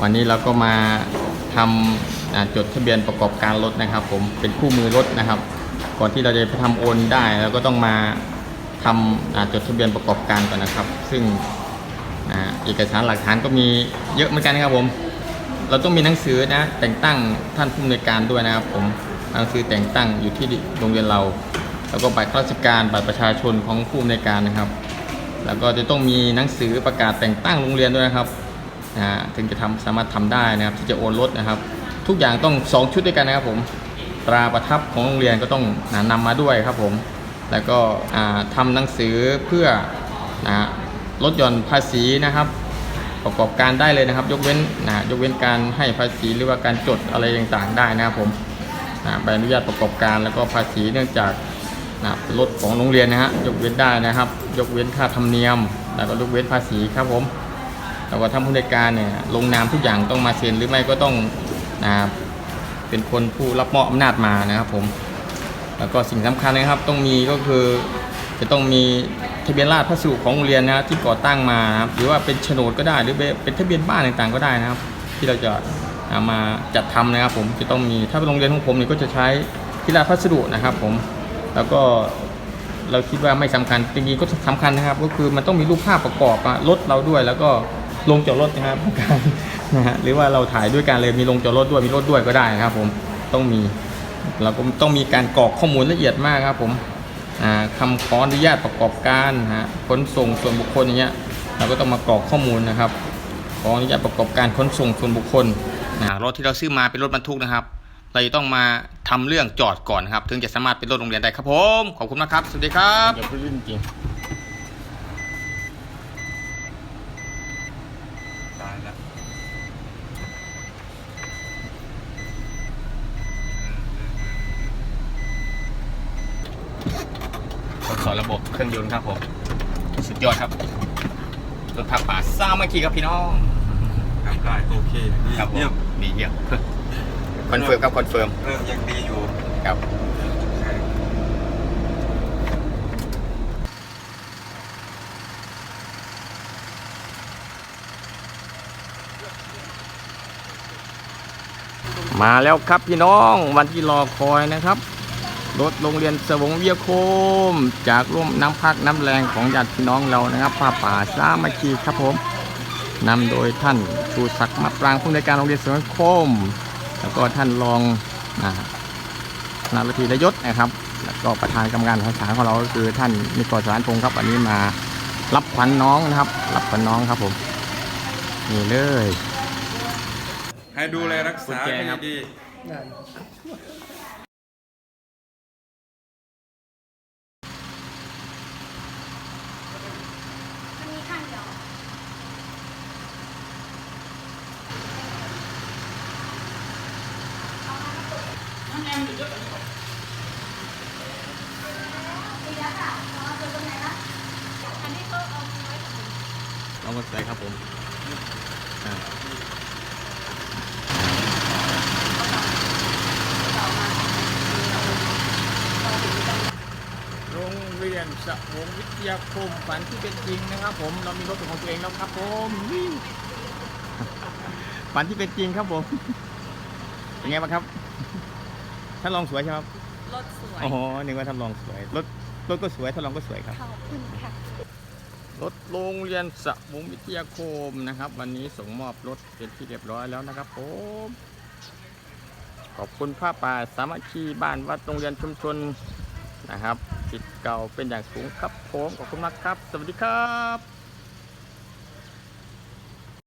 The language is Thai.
วันนี้เราก็มาทำจดทะเบียนประกอบการรถนะครับ ผมเป็นคู่มือรถนะครับ ก่อนที่เราจะไปทำโอนได้เราก็ต้องมาทำจดทะเบียนประกอบการก่อนนะครับ ซึ่งเอกสารหลักฐานก็มีเยอะเหมือนกันนะครับผม เราต้องมีหนังสือนะแต่งตั้งท่านผู้อำนวยการด้วยนะครับผมหนังสือแต่งตั้งอยู่ที่โรงเรียนเรา แล้วก็บัตรข้าราชการบัตรประชาชนของผู้อำนวยการนะครับ แล้วก็จะต้องมีหนังสือประกาศแต่งตั้งโรงเรียนด้วยนะครับ นะฮะถึงจะทำสามารถทำได้นะครับที่จะโอนรถนะครับ ทุกอย่างต้อง 2 ชุดด้วยกันนะครับผมตราประทับของโรงเรียนก็ต้องนำมาด้วยครับผม แล้วก็อ่าทำหนังสือเพื่อนะลดหย่อนภาษีนะครับ ประกอบการได้เลยนะครับ ยกเว้นนะยกเว้นการให้ภาษีหรือว่าการจดอะไรต่างๆได้นะครับผมนะใบอนุญาตประกอบการแล้วก็ภาษีเนื่องจากนะรถของโรงเรียนนะฮะยกเว้นได้นะครับ ยกเว้นค่าธรรมเนียม แล้วก็ยกเว้นภาษีครับผม แล้วก็ท่านผู้ในการเนี่ยลงนามทุกอย่างต้องมาเซ็นหรือไม่ก็ต้องนะเป็นคนผู้รับมอบอำนาจมานะครับผม แล้วก็สิ่งสำคัญนะครับต้องมีก็คือจะต้องมีทะเบียนราษฎรพัสดุของโรงเรียนนะครับที่ก่อตั้งมานะครับหรือว่าเป็นโฉนดก็ได้หรือเป็นทะเบียนบ้านต่างๆก็ได้นะครับ ที่เราจะเอามาจัดทำนะครับผมจะต้องมีถ้าเป็นโรงเรียนของผมเนี่ยก็จะใช้ที่ราพัสดุนะครับผมแล้วก็เราคิดว่าไม่สำคัญจริงๆก็สำคัญนะครับ ก็คือมันต้องมีรูปภาพประกอบรถเราด้วยแล้วก็ ลงจอดรถนะครับการนะฮะหรือว่าเราถ่ายด้วยกันเลยมีลงจอดรถด้วยมีรถด้วยก็ได้นะครับ ผมต้องมีเราก็ต้องมีการกรอกข้อมูลละเอียดมากครับ ผมอ่าคำขออนุญาตประกอบการฮะขนส่งส่วนบุคคลอย่างเงี้ยเราก็ต้องมากรอกข้อมูลนะครับขออนุญาตประกอบการขนส่งส่วนบุคคลนะรถที่เราซื้อมาเป็นรถบรรทุกนะครับ เราจะต้องมาทำเรื่องจอดก่อนครับ ถึงจะสามารถเป็นรถโรงเรียนได้ครับผมขอบคุณนะครับ สวัสดีครับอย่าพูดจริงายแล้วทดสอบระบบเครื่องยนต์ครับผม สุดยอดครับรถพักป่าสร้างมาขี่ครับพี่น้องทำได้โอเคดีครับผมเยี่ยมดีเยี่ยมคอนเฟิร์มครับคอนเฟิร์มเริ่มยังดีอยู่ครับ มาแล้วครับพี่น้องวันที่รอคอยนะครับ รถโรงเรียนสวงเวียโคม จากร่วมน้ำพักน้ำแรงของญาติพี่น้องเรานะครับผ้าป่าสามัคคีครับผมนำโดยท่านชูศักดิ์มาปรางผู้ในวยการโรงเรียนสวงเวียโคม แล้วก็ท่านรองอ่านารุธีนยศนะครับ แล้วก็ประธานกรรมการของศาลของเราก็คือท่านนิโคสารพงศ์ครับวันนี้มารับขวัญน้องนะครับ รับขวัญน้องครับผมนี่เลย ให้ดูแลรักษากุญแจให้ครับดีมันมีข้างเดียวดีแล้วค่ะอ๋อเจอตรงไหนละอันที่เขาเอาไว้น้องก็ใส่ครับผมอ่าโรงเรีย นสวงวิทยาคมฝันที่เป็นจริงนะครับ ผมเรามีรถเป็นของตัวเองแล้วครับผมนี่ฝันที่เป็นจริงครับผมเป็นไงบ้างครับท่านรองสวยใช่ไหมครับรถสวยอ๋อนึกว่าท่านรองสวยรถรถก็สวยท่านรองก็สวยครับขอบคุณค่ะรถโรงเรียนสมุงวิทยาคมนะครับ วันนี้ส่งมอบรถเป็นที่เรียบร้อยแล้วนะครับผมขอบคุณผ้าป่าสามัคคีบ้านวัดโรงเรียนชุมชน นะครับจิตเก่าเป็นอย่างสูงครับผมขอบคุณมากครับ สวัสดีครับ